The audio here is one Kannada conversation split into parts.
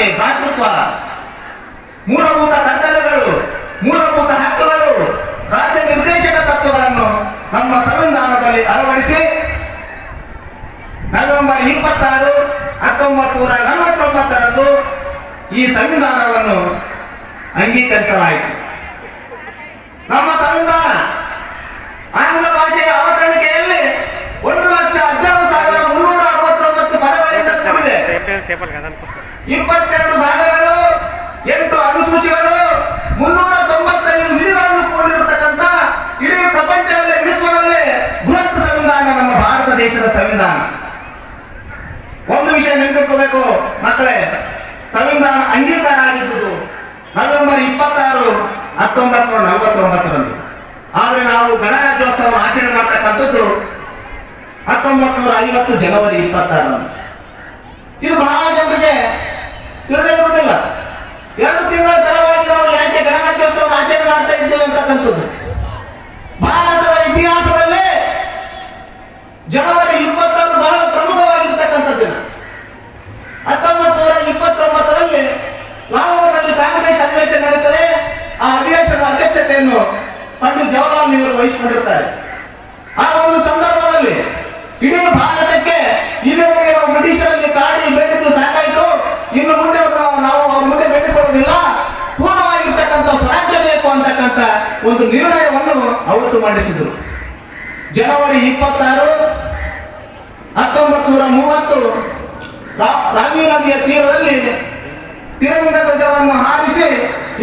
ಸಮಾನತೆ ಭ್ರಾತೃತ್ವ ಮೂಲಭೂತ ಕರ್ತವ್ಯಗಳು, ಮೂಲಭೂತ ಹಕ್ಕುಗಳು, ರಾಜ್ಯ ನಿರ್ದೇಶಕ ತತ್ವಗಳನ್ನು ನಮ್ಮ ಸಂವಿಧಾನದಲ್ಲಿ ಅಳವಡಿಸಿ ನವೆಂಬರ್ ಇಪ್ಪತ್ತಾರು ಹತ್ತೊಂಬತ್ತು ನೂರ ನಲವತ್ತೊಂಬತ್ತರಂದು ಈ ಸಂವಿಧಾನವನ್ನು ಅಂಗೀಕರಿಸಲಾಯಿತು. ನಮ್ಮ ಸಂವಿಧಾನ ಆಂಗ್ಲ ಭಾಷೆಯ ಅವತರಣಿಕೆಯಲ್ಲಿ ಒಂದು ಲಕ್ಷ ಹದಿನೇಳು ಸಾವಿರ ಮುನ್ನೂರ ಅರವತ್ತೊಂಬತ್ತು ಪದಗಳಿಂದ ಅದನ್ಕೋಸ್ಕರ ಇಪ್ಪತ್ತೆರಡು ಭಾಗಗಳು, ಎಂಟು ಅನುಸೂಚಿಗಳು, ಮುನ್ನೂರ ತೊಂಬತ್ತೈದು ವಿಧಿಗಳನ್ನು ಕೂಡಿರತಕ್ಕಂಥ ಇಡೀ ಪ್ರಪಂಚದಲ್ಲೇ, ವಿಶ್ವದಲ್ಲೇ ಬೃಹತ್ ಸಂವಿಧಾನ, ನಮ್ಮ ಭಾರತ ದೇಶದ ಸಂವಿಧಾನ. ಒಂದು ವಿಷಯ ನೆನಪಿಟ್ಕೋಬೇಕು, ಮಕ್ಕಳೇ, ಸಂವಿಧಾನ ಅಂಗೀಕಾರ ಆಗಿದ್ದುದು ನವೆಂಬರ್ ಇಪ್ಪತ್ತಾರು, ಹತ್ತೊಂಬತ್ತು ನೂರ ನಲವತ್ತೊಂಬತ್ತರಂದು ಆದರೆ ನಾವು ಗಣರಾಜ್ಯೋತ್ಸವ ಆಚರಣೆ ಮಾಡ್ತಕ್ಕಂಥದ್ದು ಹತ್ತೊಂಬತ್ತು ನೂರ ಐವತ್ತು ಜನವರಿ ಇಪ್ಪತ್ತಾರು ಇದು ಬಹಳ ಜನರಿಗೆ ತಿಳಿದೇ ಇರುವುದಿಲ್ಲ. ಎರಡು ತಿಂಗಳ ತಡವಾಗಿ ನಾವು ಯಾಕೆ ಗಣರಾಜ್ಯೋತ್ಸವ ಆಚರಣೆ ಮಾಡ್ತಾ ಇದ್ದೇವೆ ಅಂತಕ್ಕಂಥದ್ದು. ಭಾರತದ ಇತಿಹಾಸದಲ್ಲೇ ಜನವರಿ ಇಪ್ಪತ್ತಾರು ಬಹಳ ಪ್ರಮುಖವಾಗಿರ್ತಕ್ಕಂಥ ದಿನ. ಹತ್ತೊಂಬತ್ತು ನೂರ ಇಪ್ಪತ್ತೊಂಬತ್ತರಲ್ಲಿ ಲಾಹೋರ್ನಲ್ಲಿ ಕಾಂಗ್ರೆಸ್ ಅಧಿವೇಶನ ನಡೆಯುತ್ತದೆ ಆ ಅಧಿವೇಶನದ ಅಧ್ಯಕ್ಷತೆಯನ್ನು ಪಂಡಿತ್ ಜವಾಹರ್ಲಾಲ್ ನೆಹರು ವಹಿಸಿಕೊಂಡಿರ್ತಾರೆ. ಆ ಒಂದು ಸಂದರ್ಭದಲ್ಲಿ ಇಡೀ ಭಾರತಕ್ಕೆ ಇಲ್ಲಿವರೆಗೆ ನಾವು ಬ್ರಿಟಿಷರಲ್ಲಿ ಕಾಡಿ ಬೇಡಿದ್ದು ಸಾಕಾಯಿತು ಇನ್ನು ಮುಂದೆ ನಾವು ನಾವು ಅವ್ರ ಮುಂದೆ ಭೇಟಿ ಕೊಡೋದಿಲ್ಲ ಪೂರ್ಣವಾಗಿರ್ತಕ್ಕಂಥ ಸ್ವರಾಜ್ಯ ಬೇಕು ಅಂತಕ್ಕಂಥ ಒಂದು ನಿರ್ಣಯವನ್ನು ಅವತ್ತು ಮಂಡಿಸಿದರು. ಜನವರಿ ಇಪ್ಪತ್ತಾರು ಹತ್ತೊಂಬತ್ತು ನೂರ ಮೂವತ್ತು ರಾಮಿ ನದಿಯ ತೀರದಲ್ಲಿ ತಿರಂಗ ಧ್ವಜವನ್ನು ಹಾರಿಸಿ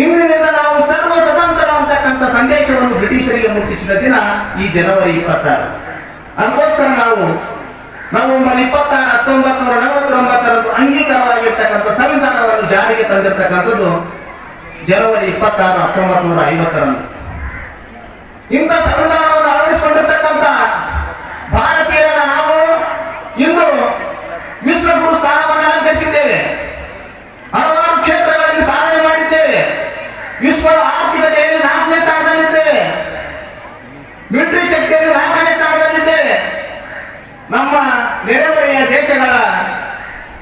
ಇಂದಿನಿಂದ ನಾವು ಸರ್ವ ಸ್ವತಂತ್ರ ಅಂತಕ್ಕಂಥ ಸಂದೇಶವನ್ನು ಬ್ರಿಟಿಷರಿಗೆ ಮುಟ್ಟಿಸಿದ ದಿನ ಈ ಜನವರಿ ಇಪ್ಪತ್ತಾರು. ಅದಕ್ಕೋಸ್ಕರ ನಾವು ನವೆಂಬರ್ ಇಪ್ಪತ್ತಾರು ಹತ್ತೊಂಬತ್ತು ನೂರ ನಲವತ್ತೊಂಬತ್ತರಂದು ಅಂಗೀಕಾರವಾಗಿರ್ತಕ್ಕಂಥ ಸಂವಿಧಾನವನ್ನು ಜಾರಿಗೆ ತಂದಿರತಕ್ಕಂಥದ್ದು ಜನವರಿ ಇಪ್ಪತ್ತಾರು ಹತ್ತೊಂಬತ್ತು ನೂರ ಐವತ್ತರಂದು. ಇಂಥ ಸಂವಿಧಾನವನ್ನು ಅಳವಡಿಸಿಕೊಂಡಿರ್ತಕ್ಕಂಥ ಭಾರತೀಯರಾದ ನಾವು ಇಂದು ವಿಶ್ವಗುರು ಸ್ಥಾನವನ್ನು ಅಲಂಕರಿಸಿದ್ದೇವೆ. ಹಲವಾರು ಕ್ಷೇತ್ರಗಳಲ್ಲಿ ಸಾಧನೆ ಮಾಡಿದ್ದೇವೆ. ವಿಶ್ವದ ಆರ್ಥಿಕತೆಯಲ್ಲಿ ನಾಲ್ಕನೇ ಸ್ಥಾನದಲ್ಲಿದ್ದೇವೆ. ಮಿಲಿಟರಿ ಶಕ್ತಿಯಲ್ಲಿ ನಾಲ್ಕನೇ ಸ್ಥಾನದಲ್ಲಿದ್ದೇವೆ. ನಮ್ಮ ನೆರೆಹೊರೆಯ ದೇಶಗಳ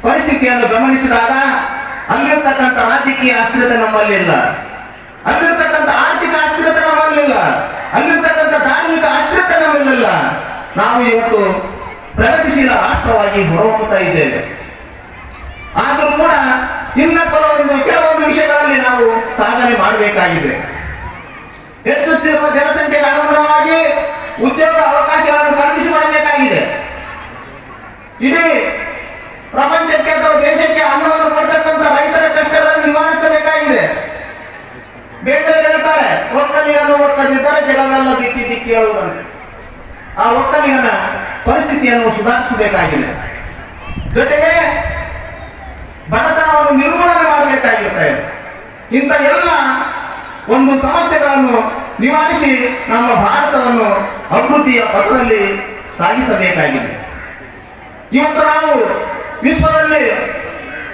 ಪರಿಸ್ಥಿತಿಯನ್ನು ಗಮನಿಸಿದಾಗ ಅಲ್ಲಿರ್ತಕ್ಕಂಥ ರಾಜಕೀಯ ಅಸ್ಥಿರತೆ ನಮ್ಮಲ್ಲಿಲ್ಲ ಅಲ್ಲಿರ್ತಕ್ಕಂಥ ಆರ್ಥಿಕ ಅಸ್ಥಿರತೆ ನಮ್ಮಲ್ಲಿಲ್ಲ ಅಲ್ಲಿರ್ತಕ್ಕಂಥ ಧಾರ್ಮಿಕ ಅಸ್ಥಿರತೆ ನಮ್ಮಲ್ಲಿಲ್ಲ ನಾವು ಇವತ್ತು ಪ್ರಗತಿಶೀಲ ರಾಷ್ಟ್ರವಾಗಿ ಹೊರಹೊಮ್ಮುತ್ತಾ ಇದ್ದೇವೆ. ಆದರೂ ಕೂಡ ಇನ್ನ ಕೆಲವೊಂದು ಕೆಲವೊಂದು ವಿಷಯಗಳಲ್ಲಿ ನಾವು ಸಾಧನೆ ಮಾಡಬೇಕಾಗಿದೆ. ಹೆಚ್ಚುತ್ತಿರುವ ಜನಸಂಖ್ಯೆಗೆ ಅನುಗುಣವಾಗಿ ಉದ್ಯೋಗ ಅವಕಾಶಗಳನ್ನು ಕಲ್ಪಿಸಿಕೊಡಬೇಕಾಗಿದೆ ಇಡೀ ಪ್ರಪಂಚಕ್ಕೆ ಅಥವಾ ದೇಶಕ್ಕೆ ಅನ್ನವನ್ನು ಕೊಡ್ತಕ್ಕಂಥ ರೈತರ ಕಷ್ಟಗಳನ್ನು ನಿವಾರಿಸಬೇಕಾಗಿದೆ. ಬೇರೆ ಹೇಳ್ತಾರೆ ಒಕ್ಕಲಿಗನ್ನು ಒಕ್ಕದಿದ್ದರೆ ಜಗವೆಲ್ಲ ದಿಕ್ಕಿ ದಿಕ್ಕಿ ಹೇಳುವುದಂತೆ ಆ ಒಕ್ಕಲಿಗನ ಪರಿಸ್ಥಿತಿಯನ್ನು ಸುಧಾರಿಸಬೇಕಾಗಿದೆ. ಜೊತೆಗೆ ಬಡತನವನ್ನು ನಿರ್ಮೂಲನೆ ಮಾಡಬೇಕಾಗಿರುತ್ತೆ. ಇಂಥ ಎಲ್ಲ ಒಂದು ಸಮಸ್ಯೆಗಳನ್ನು ನಿವಾರಿಸಿ ನಮ್ಮ ಭಾರತವನ್ನು ಅಭಿವೃದ್ಧಿಯ ಪಥದಲ್ಲಿ ಸಾಗಿಸಬೇಕಾಗಿದೆ. ಇವತ್ತು ನಾವು ವಿಶ್ವದಲ್ಲಿ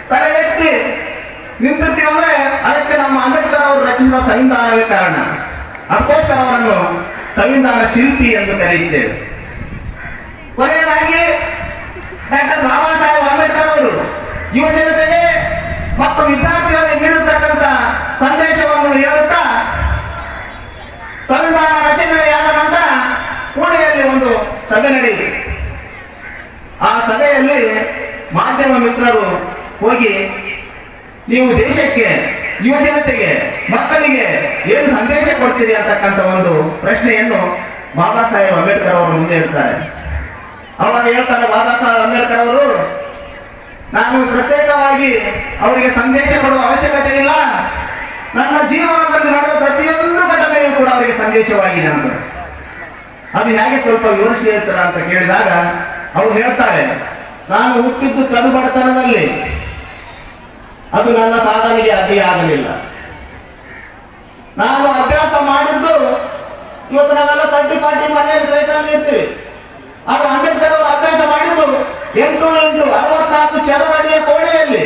ತಲೆ ಎತ್ತಿ ನಿಂತಿರ್ತೀವಿ ಅಂದ್ರೆ ಅದಕ್ಕೆ ನಮ್ಮ ಅಂಬೇಡ್ಕರ್ ಅವರು ರಚಿಸಿದ ಸಂವಿಧಾನವೇ ಕಾರಣ. ಅದಕ್ಕೋಸ್ಕರ ಅವರನ್ನು ಸಂವಿಧಾನ ಶಿಲ್ಪಿ ಎಂದು ಕರೆಯುತ್ತೇವೆ. ಕೊನೆಯದಾಗಿ ಡಾಕ್ಟರ್ ಬಾಬಾ ಸಾಹೇಬ್ ಅಂಬೇಡ್ಕರ್ ಅವರು ಯುವ ಜನತೆಗೆ ಮತ್ತು ವಿದ್ಯಾರ್ಥಿಗಳಿಗೆ ನೀಡಿರ್ತಕ್ಕಂಥ ಸಂದೇಶವನ್ನು ಹೇಳುತ್ತಾ, ಸಂವಿಧಾನ ರಚನೆಯಾದ ನಂತರ ಪುಣೆಯಲ್ಲಿ ಒಂದು ಸಭೆ ನಡೆಯಿತು. ಆ ಸಭೆಯಲ್ಲಿ ಮಾಧ್ಯಮ ಮಿತ್ರರು ಹೋಗಿ, ನೀವು ದೇಶಕ್ಕೆ ಯುವ ಜನತೆಗೆ, ಮಕ್ಕಳಿಗೆ ಏನು ಸಂದೇಶ ಕೊಡ್ತೀರಿ ಅಂತಕ್ಕಂಥ ಒಂದು ಪ್ರಶ್ನೆಯನ್ನು ಬಾಬಾ ಸಾಹೇಬ್ ಅಂಬೇಡ್ಕರ್ ಅವರು ಮುಂದೆ ಇರ್ತಾರೆ ಅವಾಗ ಹೇಳ್ತಾರೆ ಬಾಬಾ ಸಾಹೇಬ್ ಅಂಬೇಡ್ಕರ್ ಅವರು, ನಾನು ಪ್ರತ್ಯೇಕವಾಗಿ ಅವರಿಗೆ ಸಂದೇಶ ಕೊಡುವ ಅವಶ್ಯಕತೆ ಇಲ್ಲ. ನನ್ನ ಜೀವನದಲ್ಲಿ ನಡೆದ ಪ್ರತಿಯೊಂದು ಘಟನೆಯೂ ಕೂಡ ಅವರಿಗೆ ಸಂದೇಶವಾಗಿದೆ ಅಂತ ಅದು ಹೇಗೆ ಸ್ವಲ್ಪ ವಿವರಿಸಿ ಹೇಳ್ತಾರ ಅಂತ ಕೇಳಿದಾಗ, ಅವರು ಹೇಳ್ತಾರೆ, ನಾನು ಹುಟ್ಟಿದ್ದು ಕಡು ಬಡತನದಲ್ಲಿ ಅದು ನನ್ನ ಸಾಧನೆಗೆ ಅಡ್ಡಿಯಾಗಲಿಲ್ಲ ನಾನು ಅಭ್ಯಾಸ ಮಾಡಿದ್ದು ಇವತ್ತು ನಾವೆಲ್ಲ ತರ್ಟಿ ಫಾರ್ಟಿ ಮನೆಯಲ್ಲಿ ಸೈಟಲ್ಲಿ ಇರ್ತೀವಿ ಆದ್ರೆ ಅಂಬೇಡ್ಕರ್ ಅವರು ಅಭ್ಯಾಸ ಮಾಡಿದ್ದು ಎಂಟು ಎಂಟು, ಅರವತ್ನಾಲ್ಕು ಚದರ ಅಡಿಯ ಕೋಣೆಯಲ್ಲಿ.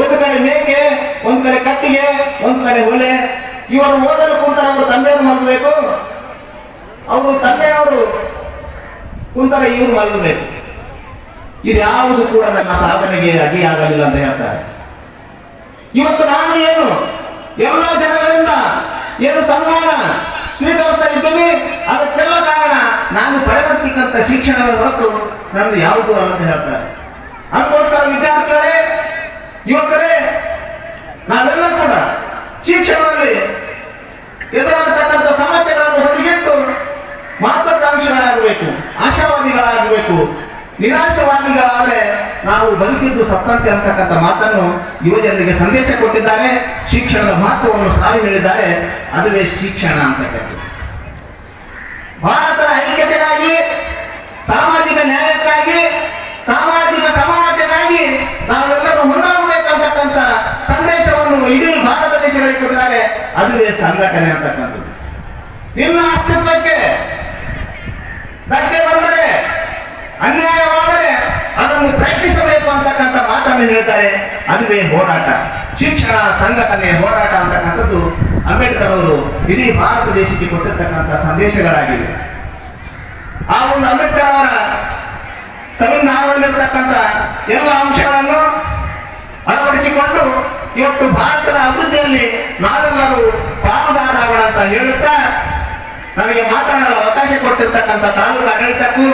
ಒಂದು ಕಡೆ ಮೇಕೆ, ಒಂದು ಕಡೆ ಕಟ್ಟಿಗೆ, ಒಂದು ಕಡೆ ಒಲೆ. ಇವರು ಓದಲು ಕುಂತರೆ ಅವರು ತಂದೆಯವರು ಮಲಗಬೇಕು. ಅವರು ತಂದೆಯವರು ಕುಂತರೆ ಇವರು ಮಲಗಬೇಕು. ಇದ್ಯಾವುದು ಕೂಡ ನನ್ನ ಸಾಧನೆಗೆ ಅಡ್ಡಿಯಾಗಲಿಲ್ಲ ಅಂತ ಹೇಳ್ತಾರೆ. ಇವತ್ತು ನಾನು ಏನು? ಎಲ್ಲ ಜನಗಳಿಂದ ಏನು ಸನ್ಮಾನ ಸ್ವೀಕರಿಸ್ತಾ ಇದ್ದೀನಿ. ಅದಕ್ಕೆಲ್ಲ ಕಾರಣ ನಾನು ಪಡೆದಿರ್ತಕ್ಕಂಥ ಶಿಕ್ಷಣದ ಹೊರತು ನಂದು ಯಾವುದು ಅಲ್ಲ ಅಂತ ಹೇಳ್ತಾರೆ. ಅದಕ್ಕೋಸ್ಕರ ವಿದ್ಯಾರ್ಥಿಗಳೇ, ಯುವಕರೇ, ನಾವೆಲ್ಲ ಕೂಡ ಶಿಕ್ಷಣದಲ್ಲಿ ಎದುರಾಗತಕ್ಕಂಥ ಸಮಸ್ಯೆಗಳನ್ನು ಹೊರಗಿಟ್ಟು ಮಹತ್ವಾಕಾಂಕ್ಷಿಗಳಾಗಬೇಕು, ಆಶಾವಾದಿಗಳಾಗಬೇಕು. ನಿರಾಶವಾದಿಗಳಾದರೆ ನಾವು ಬದುಕಿದ್ದು ಸತ್ತಂತೆ ಅಂತಕ್ಕಂಥ ಮಾತನ್ನು ಯುವಜನರಿಗೆ ಸಂದೇಶ ಕೊಟ್ಟಿದ್ದಾರೆ. ಶಿಕ್ಷಣದ ಮಹತ್ವವನ್ನು ಸಾರಿ ಹೇಳಿದ್ದಾರೆ. ಅದುವೇ ಶಿಕ್ಷಣ ಅಂತಕ್ಕಂಥದ್ದು ಭಾರತದ ಐಕ್ಯತೆಗಾಗಿ, ಸಾಮಾಜಿಕ ನ್ಯಾಯಕ್ಕಾಗಿ, ಸಾಮಾಜಿಕ ಸಮಾನತೆಗಾಗಿ ನಾವೆಲ್ಲರೂ ಮುಂದಾಗಬೇಕಂತಕ್ಕಂಥ ಸಂದೇಶವನ್ನು ಇಡೀ ಭಾರತ ದೇಶಗಳಿಗೆ ಕೊಟ್ಟಿದ್ದಾರೆ. ಅದುವೇ ಸಂಘಟನೆ ಅಂತಕ್ಕಂಥದ್ದು. ನಿನ್ನ ಅಸ್ತಿತ್ವಕ್ಕೆ ಅದುವೇ ಹೋರಾಟ. ಶಿಕ್ಷಣ ಸಂಘಟನೆ ಹೋರಾಟ ಅಂತಕ್ಕಂಥದ್ದು ಅಂಬೇಡ್ಕರ್ ಅವರು ಇಡೀ ಭಾರತ ದೇಶಕ್ಕೆ ಕೊಟ್ಟಿರ್ತಕ್ಕಂಥ ಸಂದೇಶಗಳಾಗಿವೆ. ಆ ಒಂದು ಅಂಬೇಡ್ಕರ್ ಅವರ ಸಂವಿಧಾನದಲ್ಲಿರ್ತಕ್ಕಂಥ ಎಲ್ಲ ಅಂಶಗಳನ್ನು ಅಳವಡಿಸಿಕೊಂಡು ಇವತ್ತು ಭಾರತದ ಅಭಿವೃದ್ಧಿಯಲ್ಲಿ ನಾವೆಲ್ಲರೂ ಪಾಲುದಾರರಾಗೋಣ ಅಂತ ಹೇಳುತ್ತಾ ನನಗೆ ಮಾತನಾಡಲು ಅವಕಾಶ ಕೊಟ್ಟಿರ್ತಕ್ಕಂಥ ತಾಲೂಕು ಆಡಳಿತಕ್ಕೂ,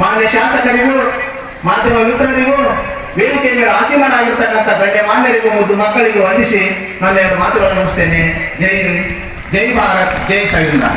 ಮಾನ್ಯ ಶಾಸಕರಿಗೂ, ಮಾಧ್ಯಮ ಮಿತ್ರರಿಗೂ ವೇದಿಕೆ ಮೇಲೆ ಅಂತಿಮನಾಗಿರ್ತಕ್ಕಂಥ ಗಣ್ಯ ಮಾನ್ಯರಿಗೂ ಮುದ್ದು ಮಕ್ಕಳಿಗೂ ವಂದಿಸಿ ನಾನು ಎರಡು ಮಾತುಗಳನ್ನು ಮುಗಿಸ್ತೇನೆ. ಜೈ ಜೈ ಭಾರತ್, ಜೈ ಸಂವಿಧಾನ